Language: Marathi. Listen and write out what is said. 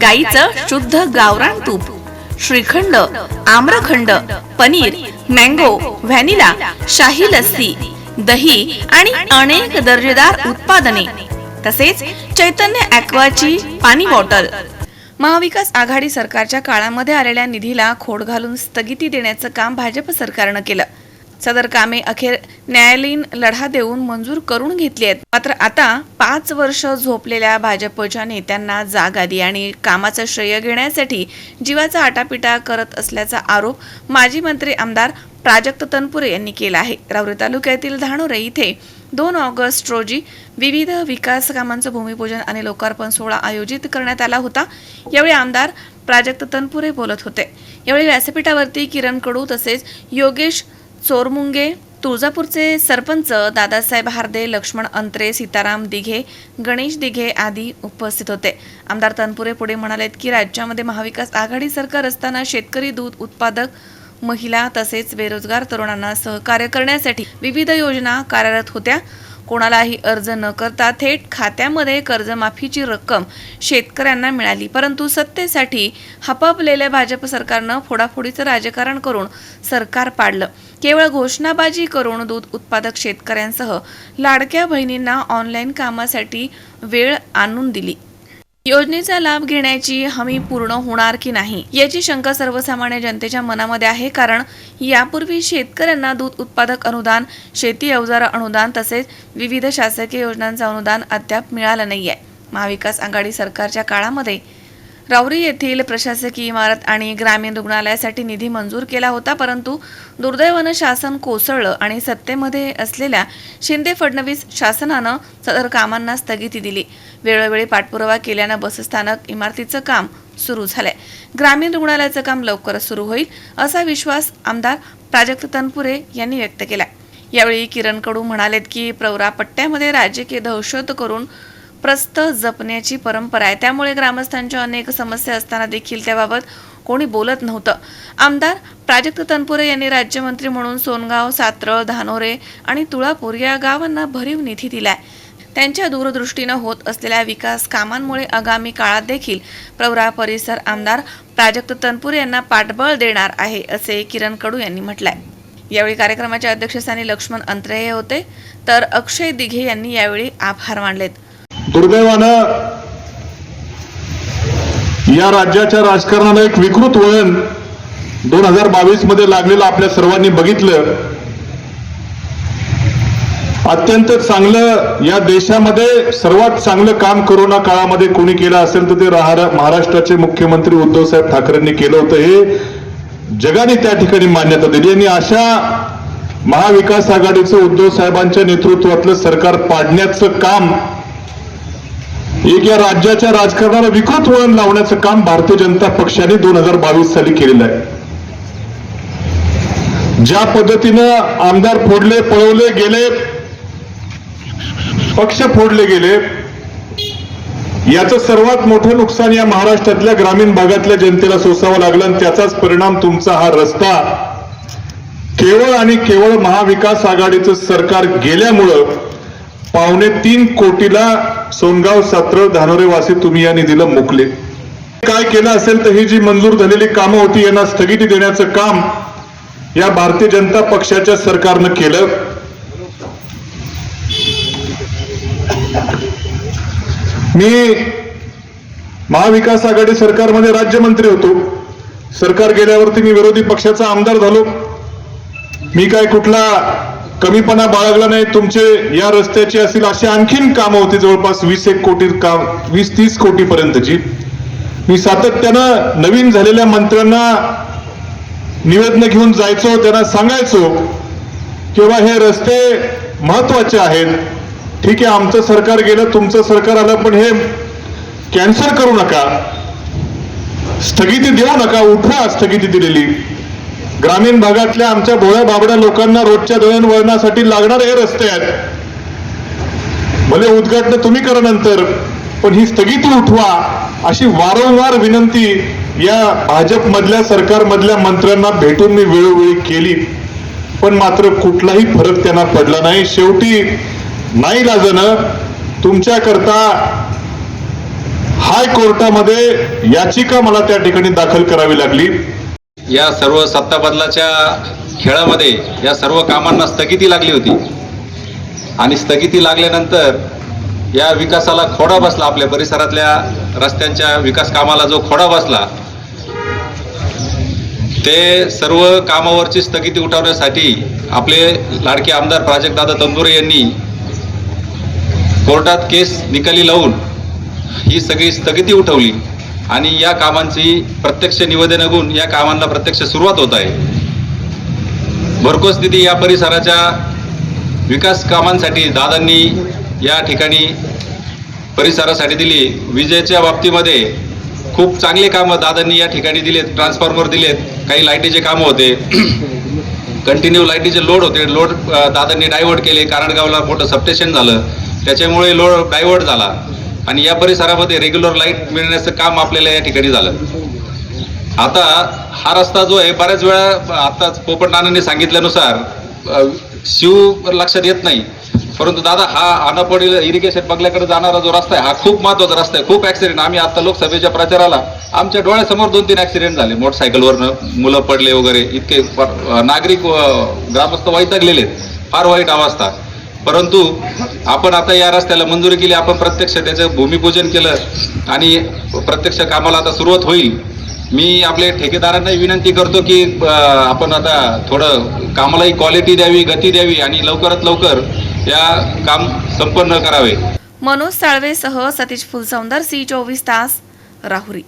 गाईचं शुद्ध गावरान तूप श्रीखंड आम्रखंड पनीर मँगो व्हॅनिला शाही लस्सी दही आणि अनेक दर्जेदार उत्पादने तसेच चैतन्य ॲक्वाची पाणी बॉटल. महाविकास आघाडी सरकारच्या काळामध्ये आलेल्या निधीला खोड घालून स्थगिती देण्याचं काम भाजप सरकारनं केलं. सदर कामे अखेर न्यायालयीन लढा देऊन मंजूर करून घेतली आहेत. मात्र आता पाच वर्ष झोपलेल्या भाजपच्या नेत्यांना जाग आली आणि कामाचं श्रेय घेण्यासाठी जीवाचा आटापिटा करत असल्याचा आरोप माजी मंत्री आमदार प्राजक्त तनपुरे यांनी केला आहे. रावरी तालुक्यातील धानोरे इथे दोन ऑगस्ट रोजी विविध विकास कामांचं भूमिपूजन आणि लोकार्पण सोहळा आयोजित करण्यात आला होता. यावेळी आमदार प्राजक्त तनपुरे बोलत होते. यावेळी व्यासपीठावरती किरण कडू तसेच योगेश चोरमुंगे तुळजापूरचे सरपंच दादासाहेब हार्दे लक्ष्मण अंत्रे सीताराम दिघे गणेश दिघे आदी उपस्थित होते. आमदार तनपुरे पुढे म्हणालेत की राज्यामध्ये महाविकास आघाडी सरकार असताना शेतकरी दूध उत्पादक महिला तसेच बेरोजगार तरुणांना सहकार्य करण्यासाठी विविध योजना कार्यरत होत्या. कोणालाही अर्ज न करता थेट खात्यामध्ये कर्जमाफीची रक्कम शेतकऱ्यांना मिळाली. परंतु सत्तेसाठी हपापलेल्या भाजप सरकारनं फोडाफोडीचं राजकारण करून सरकार पाडलं. केवळ घोषणाबाजी करून दूध उत्पादक शेतकऱ्यांसह लाडक्या बहिणींना ऑनलाईन कामासाठी वेळ आणून दिली. योजनेचा लाभ घेण्याची हमी पूर्ण होणार की नाही याची शंका सर्वसामान्य जनतेच्या मनामध्ये आहे कारण यापूर्वी शेतकऱ्यांना दूध उत्पादक अनुदान शेती अवजार अनुदान तसेच विविध शासकीय योजनांचं अनुदान अद्याप मिळालं नाही आहे महाविकास आघाडी सरकारच्या काळामध्ये राऊरी येथील प्रशासकीय इमारत आणि ग्रामीण रुग्णालयासाठी निधी मंजूर केला होता परंतु दुर्दैवानं शासन कोसळलं आणि सत्तेमध्ये असलेल्या शिंदे फडणवीस शासनानं सदर कामांना स्थगिती दिली. वेळोवेळी पाठपुरावा केल्यानं बसस्थानक इमारतीचं काम सुरू झालंय. ग्रामीण रुग्णालयाचं काम लवकरच सुरू होईल असा विश्वास आमदार प्राजक्त तनपुरे यांनी व्यक्त केला यावेळी किरण कडू म्हणालेत की प्रवरा पट्ट्यामध्ये राजकीय दहशत करून प्रस्त जपण्याची परंपरा आहे. त्यामुळे ग्रामस्थांच्या अनेक समस्या असताना देखील त्याबाबत कोणी बोलत नव्हतं. आमदार प्राजक्त तनपुरे यांनी राज्यमंत्री म्हणून सोनगाव सात्रळ धानोरे आणि तुळापूर या गावांना भरीव निधी दिलाय. त्यांच्या दूरदृष्टीनं होत असलेल्या विकास कामांमुळे आगामी काळात देखील प्रवरा परिसर आमदार प्राजक्त तनपुरे यांना पाठबळ देणार आहे असे किरण कडू यांनी म्हटलंय. यावेळी कार्यक्रमाच्या अध्यक्षस्थानी लक्ष्मण अंत्रे हे होते. तर अक्षय दिघे यांनी यावेळी आभार मानलेत. दुर्दैवानं या राज्याच्या राजकारणाला एक विकृत वळण दोन हजार बावीसमध्ये लागलेलं आपल्या सर्वांनी बघितलं. अत्यंत चांगलं या देशामध्ये सर्वात चांगलं काम कोरोना काळामध्ये कोणी केलं असेल तर ते महाराष्ट्राचे मुख्यमंत्री उद्धवसाहेब ठाकरेंनी केलं होतं. हे जगाने त्या ठिकाणी मान्यता दिली. आणि अशा महाविकास आघाडीचं उद्धव साहेबांच्या नेतृत्वातलं सरकार पाडण्याचं काम एक या राज्याच्या राजकारणाला विकृत वळण लावण्याचं काम भारतीय जनता पक्षाने दोन हजार बावीस साली केलेलं आहे. ज्या पद्धतीनं आमदार फोडले पळवले गेले पक्ष फोडले गेले. याचं सर्वात मोठं नुकसान या महाराष्ट्रातल्या ग्रामीण भागातल्या जनतेला सोसावं लागलं आणि त्याचाच परिणाम तुमचा हा रस्ता. केवळ आणि केवळ महाविकास आघाडीचं सरकार गेल्यामुळं पावणे तीन कोटीला सोनगाव सात्र धानोरे वासी तुम्ही या निधीला मुकले. काय केलं असेल तर ही जी मंजूर झालेली कामं होती यांना स्थगिती देण्याचं काम या भारतीय जनता पक्षाच्या सरकारनं केलं. मी महाविकास आघाडी सरकारमध्ये राज्यमंत्री होतो. सरकार गेल्यावरती मी विरोधी पक्षाचा आमदार झालो. मी काय कुठला कमीपणा बाळगला नाही. तुमचे या रस्त्याची असतील अशी आणखीन कामं होती जवळपास वीस एक कोटी काम वीस तीस कोटी पर्यंतची मी सातत्यानं नवीन झालेल्या मंत्र्यांना निवेदन घेऊन जायचो त्यांना सांगायचो किंवा हे रस्ते महत्त्वाचे आहेत. ठीक आहे आमचं सरकार गेलं तुमचं सरकार आलं पण हे कॅन्सल करू नका. स्थगिती देऊ नका उठवा स्थगिती दिलेली. ग्रामीण भागातल्या आमच्या भोळ्या बाबड्या लोकांना रोजच्या दळणवळणासाठी लागणारे हे रस्ते आहेत. भले उद्घाटन तुम्ही करा नंतर पण ही स्थगिती उठवा अशी वारंवार विनंती या भाजपमधल्या सरकारमधल्या मंत्र्यांना भेटून मी वेळोवेळी केली. पण मात्र कुठलाही फरक त्यांना पडला नाही. शेवटी नाही लाजणं तुमच्याकरता हायकोर्टामध्ये याचिका मला त्या ठिकाणी दाखल करावी लागली. या सर्व सत्ता बदलाच्या खेळामध्ये या सर्व कामांना स्थगिती लागली होती. आणि स्थगिती लागल्यानंतर या विकासाला खोडा बसला आपल्या परिसरातल्या रस्त्यांच्या विकास कामाला जो खोडा बसला ते सर्व कामावरची स्थगिती उठवण्यासाठी आपले लाडके आमदार प्राजक्तदादा तंदुरे यांनी कोर्टात केस निकाली लावून ही सगळी स्थगिती उठवली आणि या कामांची प्रत्यक्ष निवेदन घेऊन या कामांना प्रत्यक्ष सुरुवात होत आहे. भरकोस निधी या परिसराच्या विकास कामांसाठी दादांनी या ठिकाणी परिसरासाठी दिली. विजेच्या बाबतीमध्ये खूप चांगले कामं दादांनी या ठिकाणी दिलेत ट्रान्सफॉर्मर दिलेत काही लाईटीचे कामं होते. कंटिन्यू लाईटीचे लोड होते. लोड दादांनी डायव्हर्ट केले. कारणगावला मोठं सबस्टेशन झालं. त्याच्यामुळे लोड डायव्हर्ट झाला. आणि या परिसरामध्ये रेग्युलर लाइट मिळण्याचं काम आपल्याला या ठिकाणी झालं. आता हा रस्ता जो आहे बऱ्याच वेळा आताच पोपटनानांनी सांगितल्यानुसार शिव लक्षात येत नाही. परंतु दादा हा अनापडील इरिगेशन बंगल्याकडे जाणारा जो रस्ता आहे हा खूप महत्त्वाचा रस्ता आहे. खूप ऍक्सिडेंट आम्ही आता लोकसभेच्या प्रचाराला आमच्या डोळ्यासमोर दोन तीन ऍक्सिडेंट झाले. मोटरसायकलवरनं मुलं पडले वगैरे. इतके नागरिक ग्रामस्थ वैतागलेले आहेत. फार वाईट अवस्था. परंतु आपण आता या रस्त्याला मंजुरी केली आपण प्रत्यक्ष त्याचं भूमिपूजन केलं आणि प्रत्यक्ष कामाला आता सुरुवात होईल. मी आपले ठेकेदारांना विनंती करतो की आपण आता थोडं कामालाही क्वालिटी द्यावी गती द्यावी आणि लवकरात लवकर या काम संपन्न करावे. मनोज साळवेसह सतीश फुलसौंदर सी चोवीस तास राहुरी.